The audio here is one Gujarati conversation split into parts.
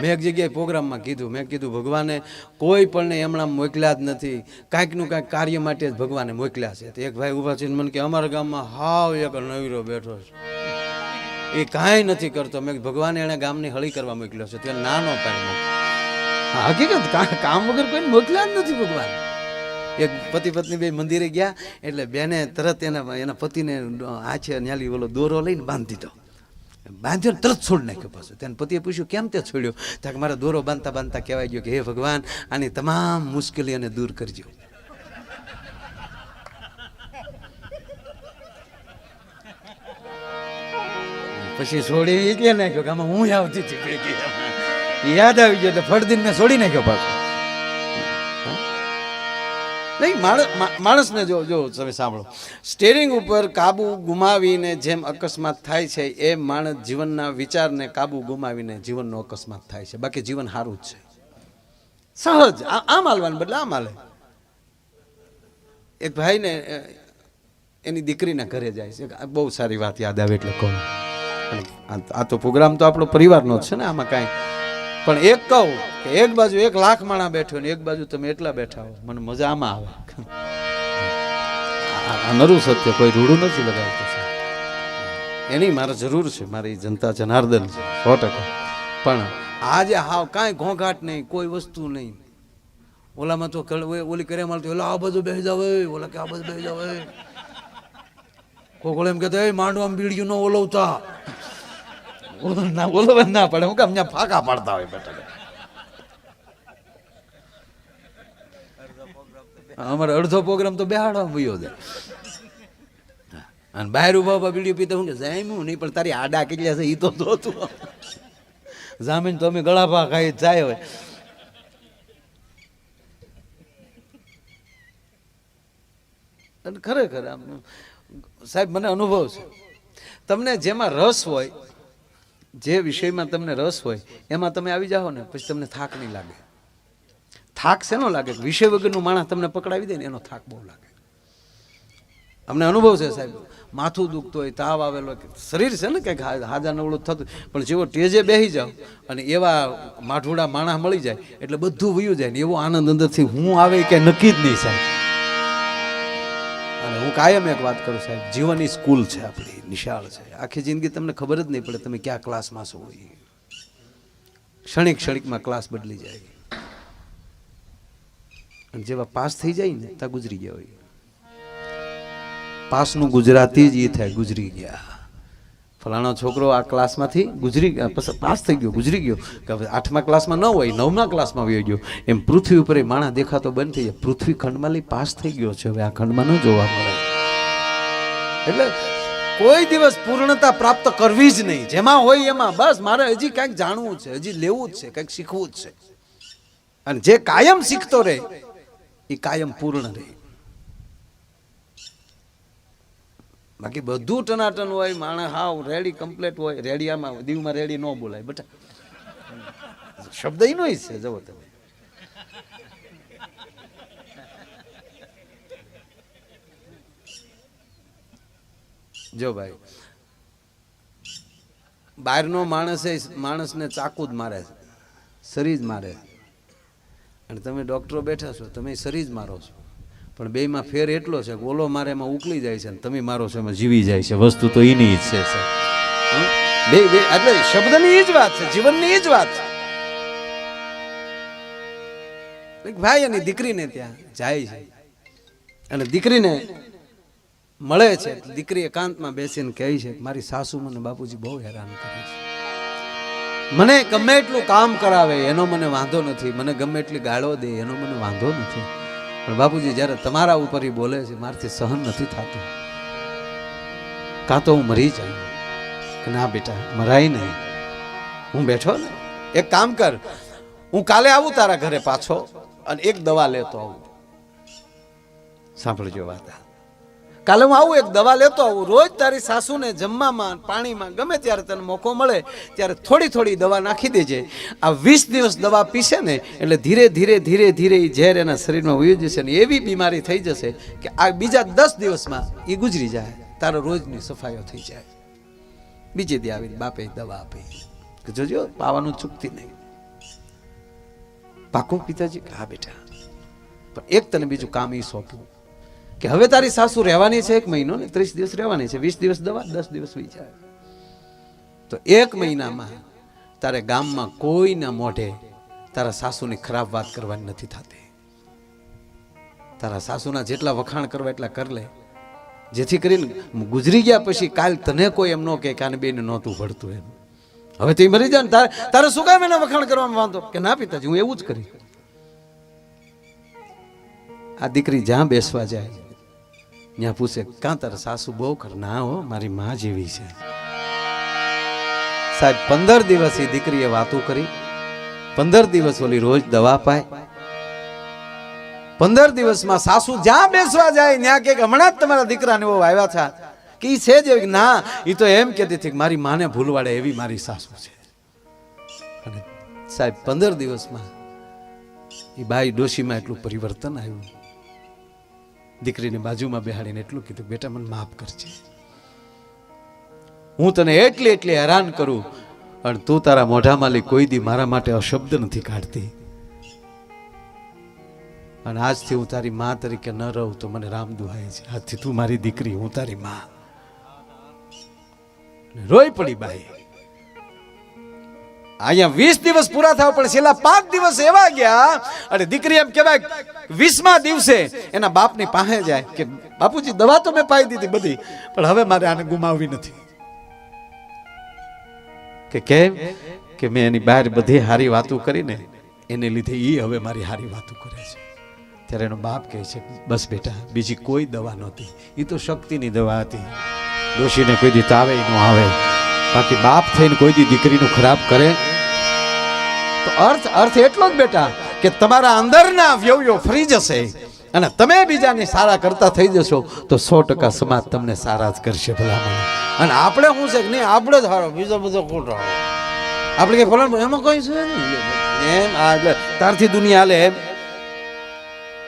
મેં એક જગ્યાએ પ્રોગ્રામમાં કીધું, મેં કીધું, ભગવાને કોઈ પણ એમણા મોકલ્યા જ નથી. કાંઈકનું કાંઈક કાર્ય માટે જ ભગવાને મોકલ્યા છે. એક ભાઈ ઊભા છે મને કે, અમારા ગામમાં હાવ એક નવીરો બેઠો છે. એ કાંઈ નથી કરતો. મેં ભગવાને એણે ગામની હળી કરવા મોકલ્યો છે. ત્યાં નાનો કાંઈ હકીકત કામ વગર કોઈ મોકલ્યા જ નથી ભગવાન. એક પતિ પત્ની બે મંદિરે ગયા, એટલે બેને તરત એના એના પતિને આછે ન્યાલી ઓલો દોરો લઈને બાંધી દીધો. બાંધ્યો ને તરત છોડી નાખ્યો પાછો. તેને પતિએ પૂછ્યું, કેમ તે છોડ્યો? ત્યાં મારા દોરો બાંધતા બાંધતા કહેવાય ગયો કે, હે ભગવાન, આની તમામ મુશ્કેલીઓને દૂર કરજો. પછી છોડી એટલે નાખ્યો કે આમાં હું આવતી હતી? યાદ આવી ગયો એટલે ફળદીન મેં છોડી નાખ્યો પાછો. નહીં, માણસ માણસને જો જો તમે સાંભળો. સ્ટેરિંગ ઉપર કાબુ ગુમાવીને જેમ અકસ્માત થાય છે, એ માણસ જીવનના વિચારને કાબુ ગુમાવીને જીવનનો અકસ્માત થાય છે. બાકી જીવન સારું જ છે. સહજ. આમ હાલવાને બદલે આમ હાલે એક ભાઈને એની દીકરીના ઘરે જાય છે. બહુ સારી વાત યાદ આવે એટલે કહું. આ તો પ્રોગ્રામ તો આપણો પરિવારનો જ છે ને, આમાં કાંઈ પણ એક કહું કે એક બાજુ એક લાખ માણા બેઠો ને એક બાજુ તમે એટલા બેઠા હો. મને મજા આમાં આવે. નરું સત્ય, કોઈ રૂડું નથી લગાવતું એની મારે જરૂર છે, મારી જનતા જનાર્દન છે, સો ટકા. પણ આજે હાવ કાંઈ ઘોંઘાટ નહીં, કોઈ વસ્તુ નહીં. ઓલામાં તો ઓલી કરે મળતી ઓલા, આ બધું બેસી જાવ ઓલા કે, આ બધું બેસી જાવ એ. કોક એમ કહેતો એ માંડવામાં બીડીયું ન ઓલવતા. ઓલો ના ઓલવવા ના પડે હું કે ત્યાં ફાકા પાડતા હોય બેટા અમારે અડધો પ્રોગ્રામ તો બેહાડવા ભયો છે અને બહાર ઊભા ઊભા બીડીયું પીતા હું કે જામ્યું નહીં પણ તારી આડા કેટલા છે એ તો જોતું જામીન તો અમે ગળાભા ખાઈ જાય હોય અને ખરેખર આમ સાહેબ મને અનુભવ છે તમને જેમાં રસ હોય જે વિષયમાં તમને રસ હોય, એમાં તમે આવી જાઓ ને, પછી તમને થાક નહીં લાગે. થાક શેનો લાગે? વિષય વગરનું માણસ તમને પકડાવી દે ને, એનો થાક બહુ લાગે. અમને અનુભવ છે સાહેબ? માથું દુખતું હોય, તાવ આવેલો શરીર છે ને કંઈક હાજા નવળું થતું પણ જેવો ટેજે બેસી જાઓ અને એવા માઠુડા માણસ મળી જાય, એટલે બધું વયું જાય ને, એવો આનંદ અંદરથી હું આવે કે નક્કી જ નહીં સાહેબ. અને હું કાયમ એક વાત કરું સાહેબ, જીવનની સ્કૂલ છે આપણી, નિશાળ છે. આખી જિંદગી તમને ખબર જ નહીં પડે તમે કયા ક્લાસમાં છો. એ. ક્ષણિક ક્ષણિકમાં ક્લાસ બદલી જાય. અને જેવા પાસ થઈ જાય ને ત્યાં ગુજરી ગયા હોય. પાસનું ગુજરાતી જ એ થાય, ગુજરી ગયા. ફલાણો છોકરો આ ક્લાસમાંથી ગુજરી પાસ થઈ ગયો, ગુજરી ગયો. કે આઠમા ક્લાસમાં ન હોય, નવમા ક્લાસમાં વયો ગયો. એમ પૃથ્વી ઉપર એ માણસ દેખાતો બંધ થઈ જાય પૃથ્વી ખંડમાં લઈ પાસ થઈ ગયો છે, હવે આ ખંડમાં ન જોવા મળે. એટલે કોઈ દિવસ પૂર્ણતા પ્રાપ્ત કરવી જ નહીં. જેમાં હોય એમાં. બસ મારે હજી કંઈક જાણવું છે, હજી લેવું જ છે, કંઈક શીખવું જ છે. અને જે કાયમ શીખતો રહે, એ કાયમ પૂર્ણ રહે. બાકી બધું ટનાટન હોય, માણસ હાવ રેડી કમ્પ્લેટ હોય. રેડિયામાં, દીવમાં રેડી ન બોલાય. બટા, શબ્દ ઈ જ છે જવો તમે. જો ભાઈ, બહારનો માણસ એ માણસને ચાકુ જ મારે છે સરી જ મારે અને તમે ડૉક્ટરો બેઠા છો, તમે સરી જ મારો છો. પણ બેયમાં ફેર એટલો છે કે ઓલો મારે એમાં ઉકલી જાય છે અને તમે મારો છો એમાં જીવી જાય છે. વસ્તુ તો એની જ છે બે બે, એટલે શબ્દની એ જ વાત છે, જીવનની એ જ વાત છે. ભાઈ એની દીકરીને ત્યાં જાય છે. અને દીકરીને મળે છે દીકરી એકાંતમાં બેસીને કહે છે મારી સાસુ મને બાપુજી બહુ હેરાન કરે છે. મને ગમે એટલું કામ કરાવે, એનો મને વાંધો નથી. મને ગમે એટલી ગાળો દે, એનો મને વાંધો નથી. પણ બાપુજી, જ્યારે તમારા ઉપર ઈ બોલે છે, મારથી સહન નથી થતું. કાં તો હું મરી જાઉં કે ના બેટા, મરાય નહીં. હું બેઠો ને, એક કામ કર, હું કાલે આવું તારા ઘરે પાછો અને એક દવા લેતો આવું. સાંભળજો વાત. કાલે હું આવું, એક દવા લેતો આવું. રોજ તારી સાસુને જમવામાં પાણીમાં ગમે ત્યારે તને મોકો મળે, ત્યારે થોડી થોડી દવા નાખી દેજે. આ વીસ દિવસ દવા પીશે ને, એટલે ધીરે ધીરે ધીરે ધીરે એ ઝેર એના શરીરમાં વહી જશે ને એવી બીમારી થઈ જશે કે આ બીજા દસ દિવસમાં એ ગુજરી જાય. તારો રોજની સફાઈઓ થઈ જાય. બીજે દી આવીને બાપે દવા આપી. કે જોજો, પાવાનું ચૂકતી નહીં. પાકું પિતાજી હા બેટા. પણ એક તને બીજું કામ એ સોંપ્યું કે હવે તારી સાસુ રહેવાની છે એક મહિનો ને ત્રીસ દિવસ રહેવાની છે, વીસ દિવસ દવા, દસ દિવસ વિચાર. તો એક મહિનામાં તારે ગામમાં કોઈના મોઢે તારા સાસુની ખરાબ વાત કરવાની નથી થતી. તારા સાસુના જેટલા વખાણ કરવા એટલા કર લે. જેથી કરીને ગુજરી ગયા પછી કાલ તને કોઈ એમ ન કે કાને બેને નહોતું ભળતું એમ. હવે તે મરી જાય ને તારે તારે શું કામ એના વખાણ કરવામાં વાંધો? કે ના પિતાજી, હું એવું જ કરી આ દીકરી જ્યાં બેસવા જાય ત્યાં પૂછે, કાં તારા સાસુ બહુ કર ના હો, મારી મા જેવી છે. સાહેબ, પંદર દિવસ એ દીકરીએ વાતો કરી. પંદર દિવસ ઓલી રોજ દવા પાય. પંદર દિવસમાં સાસુ જ્યાં બેસવા જાય ત્યાં કે હમણાં જ તમારા દીકરાને એવો આવ્યા છે કે છે જ? ના એ તો એમ કહેતી હતી કે મારી માને ભૂલવાડે એવી મારી સાસુ છે. સાહેબ, પંદર દિવસમાં એ બાઈ ડોશીમાં એટલું પરિવર્તન આવ્યું. દીકરીની બાજુમાં બેહાડીને એટલું કીધું, બેટા, મને માફ કરજે. હું તને એટલી એટલી હેરાન કરું, પણ તું તારા મોઢામાં કોઈ દી મારા માટે અશબ્દ નથી કાઢતી. અને આજથી હું તારી માં તરીકે ન રહું તો મને રામ દુહાય છે. આજથી તું મારી દીકરી, હું તારી માં. રોઈ પડી બાઈ. અહીંયા વીસ દિવસ પૂરા થવા પણ છેલ્લા પાંચ દિવસ એવા ગયા અને દીકરી એમ કહેવાય, વીસમા દિવસે એના બાપની પાસે જાય કે, બાપુજી, દવા તો મેં પાઈ દીધી બધી, પણ હવે મારે આને ગુમાવવી નથી. કે કેમ કે મેં એની બહાર બધી હારી વાતો કરીને એને લીધે એ હવે મારી હારી વાતો કરે છે. ત્યારે એનો બાપ કહે છે, બસ બેટા, બીજી કોઈ દવા નહોતી. એ તો શક્તિની દવા હતી. ડોશીને કોઈ દી તાવે ન આવે. બાકી બાપ થઈને કોઈ દી દીકરીનું ખરાબ કરે તો અર્થ અર્થ એટલો જ બેટા કે તમારા અંદરના વ્યવયો ફરી જશે અને તમે બીજાને સારા કરતા થઈ જશો તો સો ટકા સમાજ તમને સારા જ કરશે ભલામણ. અને આપણે શું છે કે નહીં, આપણે જ હારો, બીજો બધો ખોટો આપણે કઈ ભલામણ, એમાં કઈ છે એમ, આ એટલે તારથી દુનિયા હાલે એમ.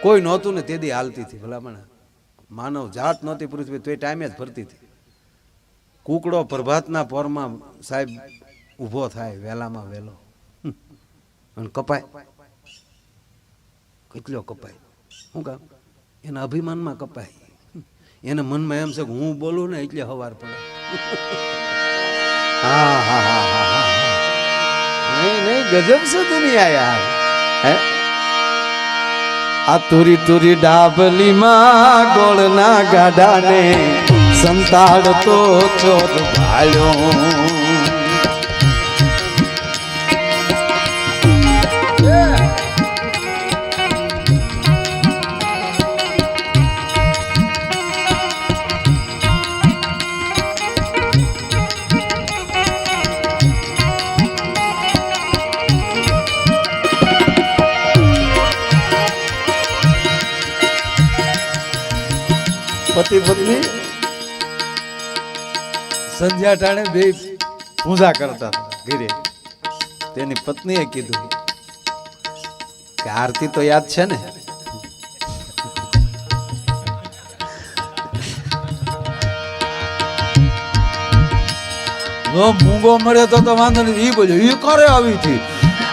કોઈ નહોતું ને તેદી હાલતી હતી ભલામણ. માનવ જાત નહોતી પૃથ્વી તો એ ટાઈમે જ ફરતી હતી. કુકડો પ્રભાતના પોરમાં સાહેબ ઊભો થાય, વહેલામાં વહેલો. અને કપાય. કેટલો કપાય? શું કામ? એના અભિમાનમાં કપાય. એના મનમાં એમ છે કે હું બોલું ને એટલે હવાર પડે. હા હા નહીં નહીં, ગજબ છે દુનિયા યાર. હે? આ તુરી તુરી ડાબલીમાં ગોળના ગાડાને સંતાડતો ચોર ભાળ્યો પતિ પત્ની સંધ્યા ટાણે બે પૂજા કરતા ઘરે. તેની પત્નીએ કીધું કે આરતી તો યાદ છે ને? જો મૂંગો મળે તો તો વાંધો નહીં. ઈ બોલ્યો, ઈ કરે આવી થી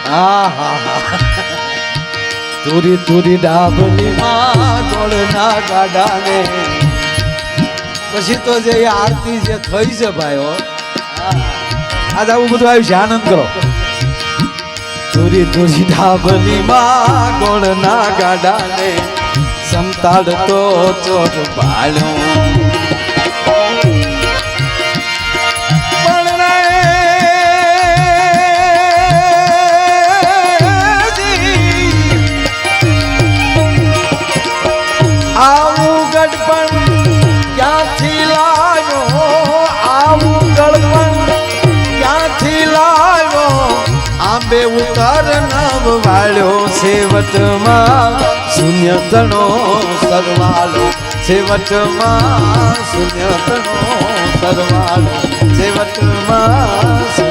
હા હા હા. તુરી તુરી ડાબલી માં ગોળના ગાડાને પછી તો જે આરતી જે થઈ છે ભાઈઓ આજ આવું બધું આવ્યું છે, આનંદ કરો. તુરી તુરી ડાબલી માં ગોળના ગાડાને સંતાડતો ચોર ભાળ્યો ક્યાંથી લાવ્યો. આંબે ઉતાર નવ વાળ્યો સેવટમાં શૂન્ય તણો સરવાળો. સેવટમાં શૂન્ય તણો સરવાળો. શૂન્ય